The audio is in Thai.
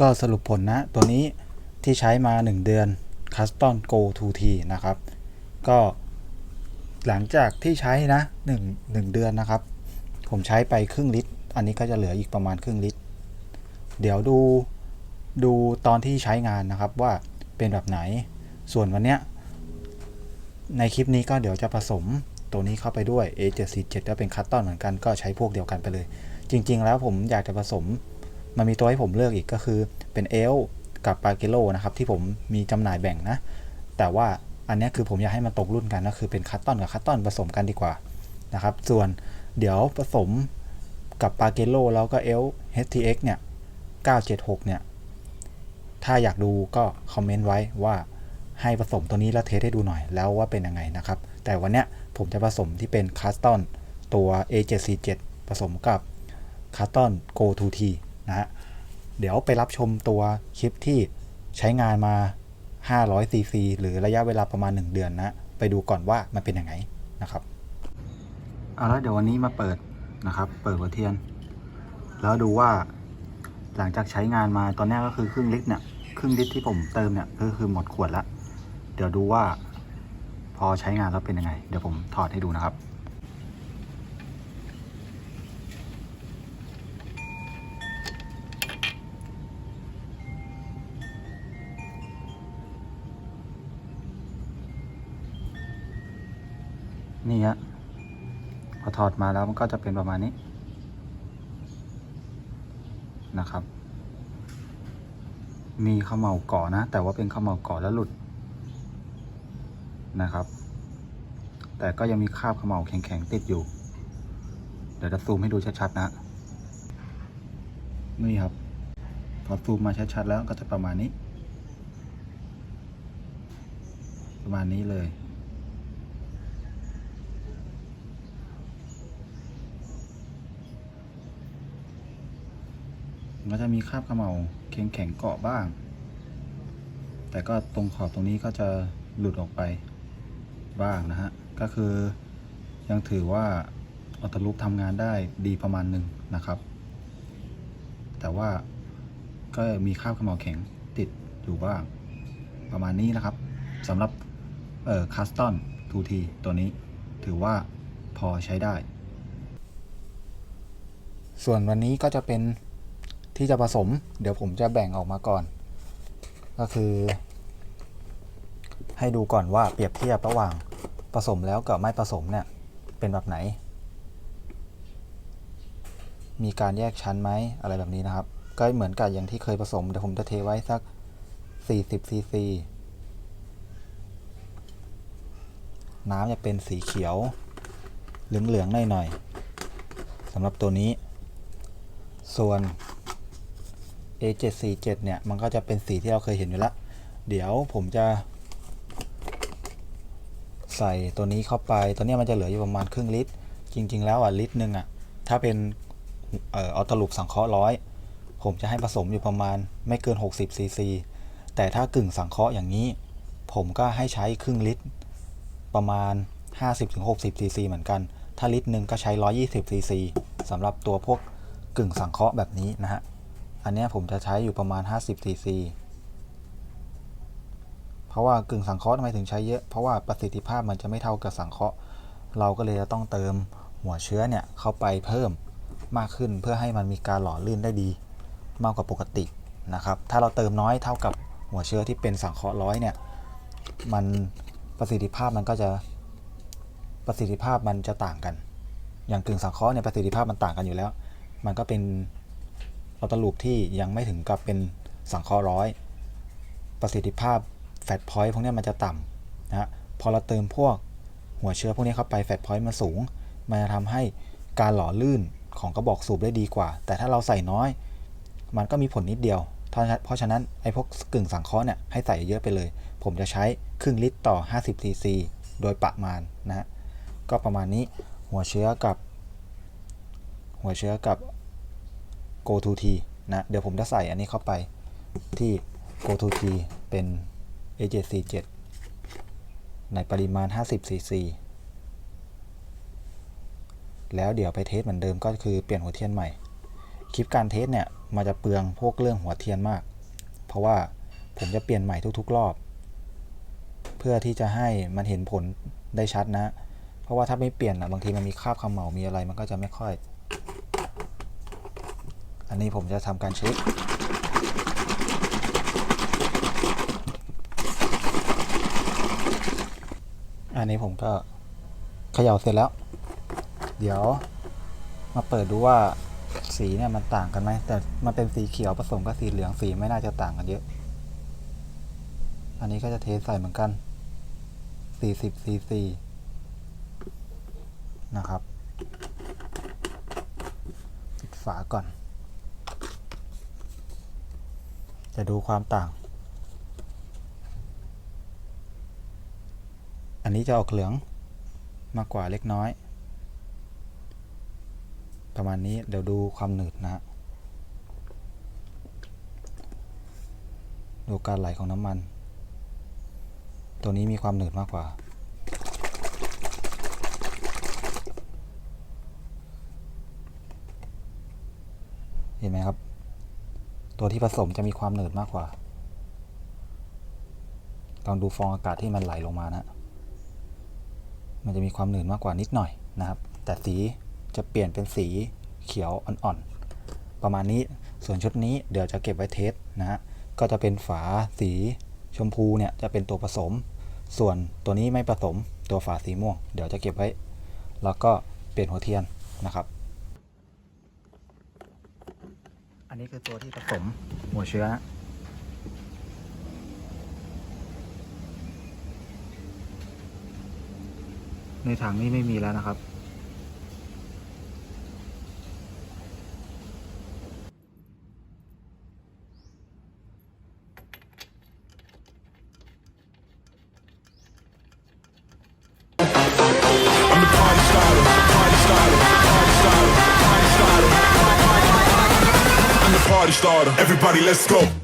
ก็สรุปผลนะ ตัวนี้ที่ใช้มา 1 เดือน Custom Go 2T นะครับ ก็หลังจากที่ใช้นะ1 1เดือนนะครับ ผมใช้ไปครึ่งลิตร อันนี้ก็จะเหลืออีกประมาณครึ่งลิตร เดี๋ยวดูดูตอนที่ใช้งานนะครับว่าเป็นแบบไหน ส่วนวันเนี้ยในคลิปนี้ก็เดี๋ยวจะผสมตัวนี้เข้าไปด้วย A747 ก็เป็นคัตตอนเหมือนกันก็ใช้พวกเดียวกันไปเลย จริง ๆ แล้วผมอยากจะผสม มันมีตัวให้ผมเลือกอีกก็คือเป็นเอลกับปาเกโลนะครับที่ผมมีจำหน่ายแบ่งนะ แต่ว่าอันนี้คือผมอยากให้มันตกรุ่นกันก็คือเป็นคัตตอนกับคัตตอนผสมกันดีกว่านะครับ ส่วนเดี๋ยวผสมกับปาเกโลแล้วก็เอล HTX เนี่ย 976 เนี่ย ถ้าอยากดูก็คอมเมนต์ไว้ว่าให้ผสมตัวนี้แล้วเทสให้ดูหน่อยแล้วว่าเป็นยังไงนะครับ แต่วันเนี้ยผมจะผสมที่เป็นคัสตอนตัว A747 ผสมกับคัสตอน Go 2T นะฮะเดี๋ยวไปรับชมตัวคลิปที่ใช้งานมา 500 cc หรือระยะเวลาประมาณ 1 เดือนนะไปดูก่อนว่ามันเป็นยังไงนะครับเอาละเดี๋ยววันนี้มาเปิดนะครับ เปิดหัวเทียน แล้วดูว่าหลังจากใช้งานมาตอนนี้ก็คือครึ่งลิตรเนี่ยครึ่งลิตรที่ผมเติมเนี่ยก็คือหมดขวดแล้วเดี๋ยวดูว่า พอใช้งานแล้วเป็นยังไง เดี๋ยวผมถอดให้ดูนะครับ นี่ฮะพอถอดมาแล้วมันก็จะเป็นประมาณนี้นะครับ มีข้าวเหมาเกาะนะ แต่ว่าเป็นข้าวเหมาเกาะแล้วหลุดนะครับ แต่ก็ยังมีคราบข้าวเหมาแข็งๆติดอยู่ เดี๋ยวจะซูมให้ดูชัดๆนะ นี่ครับ พอซูมมาชัดๆแล้วก็จะประมาณนี้ ประมาณนี้เลย ก็จะมีคราบขมเหลาแข็งแข็งเกาะบ้าง แต่ก็ตรงขอบตรงนี้ก็จะหลุดออกไปบ้างนะฮะ ก็คือยังถือว่าออโตลูปทำงานได้ดีประมาณหนึ่งนะครับ แต่ว่าก็มีคราบขมเหลาแข็งติดอยู่บ้าง ประมาณนี้นะครับสำหรับเอ่อคัสตอน 2T ตัวนี้ถือว่าพอใช้ได้ ส่วนวันนี้ก็จะเป็น ที่จะผสม เดี๋ยวผมจะแบ่งออกมาก่อน ก็คือ ให้ดูก่อนว่าเปรียบเทียบระหว่างผสมแล้วกับไม่ผสมเนี่ยเป็นแบบไหน มีการแยกชั้นไหมอะไรแบบนี้นะครับ ก็เหมือนกับอย่างที่เคยผสมเดี๋ยวผมจะเทไว้สัก 40ซีซีน้ำจะเป็นสีเขียว เหลืองๆหน่อยๆสำหรับตัวนี้ ส่วน A747 เนี่ย มันก็จะเป็นสีที่เราเคยเห็นอยู่แล้ว เดี๋ยวผมจะ ใส่ตัวนี้เข้าไป ตัวเนี้ยมันจะเหลืออยู่ประมาณครึ่งลิตร จริง ๆ แล้วอะลิตรหนึ่งอะ ถ้าเป็นเอ่อเอาตลุปสังเคราะห์ร้อย ผมจะให้ผสมอยู่ประมาณไม่เกิน 60ซีซีแต่ถ้ากึ่งสังเคราะห์อย่างนี้ ผมก็ให้ใช้ครึ่งลิตร ประมาณ 50-60ซีซีเหมือนกัน ถ้าลิตรหนึ่งก็ใช้ 120ซีซีสำหรับตัวพวกกึ่งสังเคราะห์แบบนี้นะฮะ อันนี้ผมจะใช้อยู่ประมาณ 50ซีซีเพราะว่ากึ่งสังเคราะห์ทำไมถึงใช้เยอะเพราะว่าประสิทธิภาพมันจะไม่เท่ากับสังเคราะห์ เราก็เลยจะต้องเติมหัวเชื้อเนี่ยเข้าไปเพิ่มมากขึ้นเพื่อให้มันมีการหล่อลื่นได้ดี มากกว่าปกตินะครับ ถ้าเราเติมน้อยเท่ากับหัวเชื้อที่เป็นสังเคราะห์ร้อยเนี่ยมันประสิทธิภาพมันก็จะประสิทธิภาพมันจะต่างกัน อย่างกึ่งสังเคราะห์เนี่ยประสิทธิภาพมันต่างกันอยู่แล้ว มันก็เป็น ออโตลูปที่ยังไม่ถึงกับเป็นสังเคราะห์ร้อย ประสิทธิภาพแฟตพอยต์พวกนี้มันจะต่ำนะฮะพอเราเติมพวกหัวเชื้อพวกนี้เข้าไปแฟตพอยต์มันสูง มันจะทำให้การหล่อลื่นของกระบอกสูบได้ดีกว่า แต่ถ้าเราใส่น้อย มันก็มีผลนิดเดียว เพราะฉะนั้นเพราะฉะนั้นไอ้พวกกึ่งสังเคราะห์เนี่ยให้ใส่เยอะไปเลย ผมจะใช้ครึ่งลิตรต่อ 50ซีซีโดยประมาณนะฮะก็ประมาณนี้หัวเชื้อกับ หัวเชื้อกับ go to t นะเดี๋ยวผมจะใส่อันนี้เข้าไปที่ go to t เป็น A747 ในปริมาณ 50 cc แล้วเดี๋ยวไปเทสเหมือนเดิมก็คือเปลี่ยนหัวเทียนใหม่ คลิปการเทสเนี่ยมันจะเปลืองพวกเรื่องหัวเทียนมาก เพราะว่าผมจะเปลี่ยนใหม่ทุกๆรอบ เพื่อที่จะให้มันเห็นผลได้ชัดนะ เพราะว่าถ้าไม่เปลี่ยนนะบางทีมันมีคราบเขมเหลามีอะไรมันก็จะไม่ค่อย อันนี้ผมจะทำการเช็คอันนี้ผมก็เขย่าเสร็จแล้ว เดี๋ยวมาเปิดดูว่าสีเนี่ยมันต่างกันไหม แต่มันเป็นสีเขียวผสมกับสีเหลืองสีไม่น่าจะต่างกันเยอะ อันนี้ก็จะเทใส่เหมือนกัน 40 cc นะครับ ปิดฝาก่อน จะดูความต่าง อันนี้จะออกเหลืองมากกว่าเล็กน้อย ประมาณนี้เดี๋ยวดูความหนืดนะฮะดูการไหลของน้ำมัน ตัวนี้มีความหนืดมากกว่า เห็นไหมครับ ตัวที่ผสมจะมีความหนืดมากกว่าลองดูฟองอากาศที่มันไหลลงมานะ มันจะมีความหนืดมากกว่านิดหน่อยนะครับ แต่สีจะเปลี่ยนเป็นสีเขียวอ่อนๆ ประมาณนี้ ส่วนชุดนี้เดี๋ยวจะเก็บไว้เทสนะฮะ ก็จะเป็นฝาสีชมพูเนี่ยจะเป็นตัวผสม ส่วนตัวนี้ไม่ผสม ตัวฝาสีม่วง เดี๋ยวจะเก็บไว้ แล้วก็เปลี่ยนหัวเทียนนะครับ อันนี้คือตัวที่ผสมหัวเชื้อ ในถังนี้ไม่มีแล้วนะครับ party starter. Everybody, let's go.